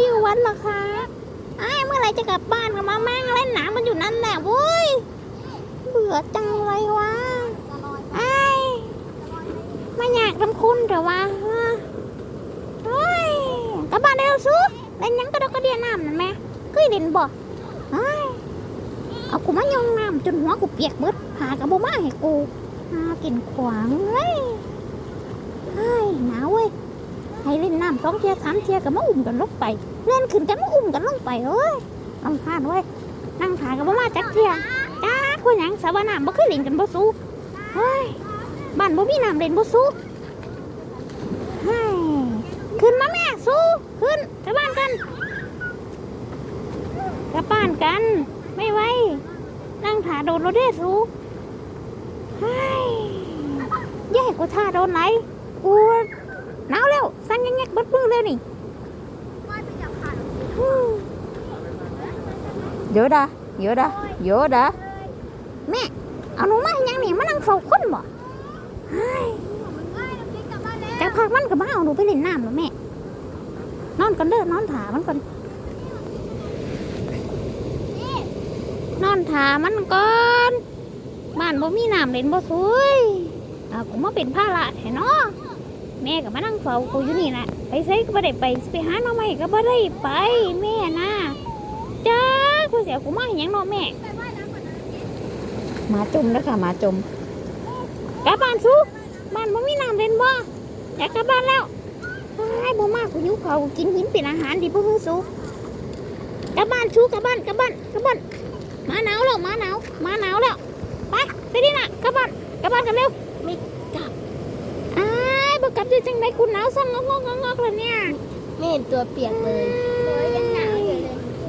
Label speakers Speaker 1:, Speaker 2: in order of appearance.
Speaker 1: อยู่วัดหรอคะไอ้เมื่อไรจะกลับบ้านกันมาแม่งเล่นหนังมันอยู่นั่นแหละเว้ย เบื่อจังเลยวะไอ้ไม่อยากทำคุณเถอะวะฮะเฮ้ยกลับบ้านได้แล้วซูเล่นยังกระดกกระเดียน้ำนั่นแม่เคยเล่นบ่ไอ้ยเอากูมายองน้ำจนหัวกูเปียกเบิดพากระโบมาให้กูหากินขวางเว้ยเฮ้ยหนาวเว้ย ให้เล่นน้ำสองเทียสามเทียกับมาอุ้มกันลงไป เล่นขึ้นกันมาอุ้มกันลงไปเอ้ยลำคาญเว้ยนั่งขากับมาจักเทียจ้าคุณหยังสาวน้ำบ่เคยเล่นกันบ่สู้เฮ้ยบ้านบ่มีน้ำเล่นบ่สู้เฮ้ยขึ้นมาแม่สู้ขึ้นกลับบ้านกันกลับบ้านกัน ไม่ไหวนั่งขาโดนรถเด้สู้เฮ้ยอย่าให้กูท่าโดนไหนกู หนาวแล้วสั่นยังแงกเบิดมือแล้วนี่เยอะดาเยอะดาเยอะดาแม่เอาหนูมาให้ยังนี่มานั่งเฝ้าคนบ่เฮ้ยจักพักมันก็มาเอาหนูไปเล่นน้ำแล้วแม่ นอนกันเด้อนอนถามันก่อนนอนถามันก่อนบ้านบ่มีน้ำเล่นบ่สวยเอากูมาเป็นภาระแท้เนาะ แม่ก็มานั่งเฝ้ากูอยู่นี่แหละไปไสก็บ่ได้ไปสิไปหาหน่อไม้ก็บ่ได้ไป แม่น่ะจ้ากูเสียกูมาเห็นยังเนาะแม่หมาจมแล้วค่ะหมาจมกลับบ้านสู้บ้านบ่มีน้ำเล่นบ่อยากกลับบ้านแล้วไอ้บ่มากกูหิวเขาวกูกินหินเป็นอาหารดีพวกมึงสู้กลับบ้านสู้กลับบ้านกลับบ้านกลับบ้านหมาหนาวแล้วหมาหนาวหมาหนาวแล้วไปไปดิน่ะกลับบ้านกลับบ้านกันเร็วไม่กลับอ้ายบ่กลับ จังไดคุณเอาสั่นงอกงอกงอกงอกเลยเนี่ย
Speaker 2: ไม่เห็นตัวเปียกเลย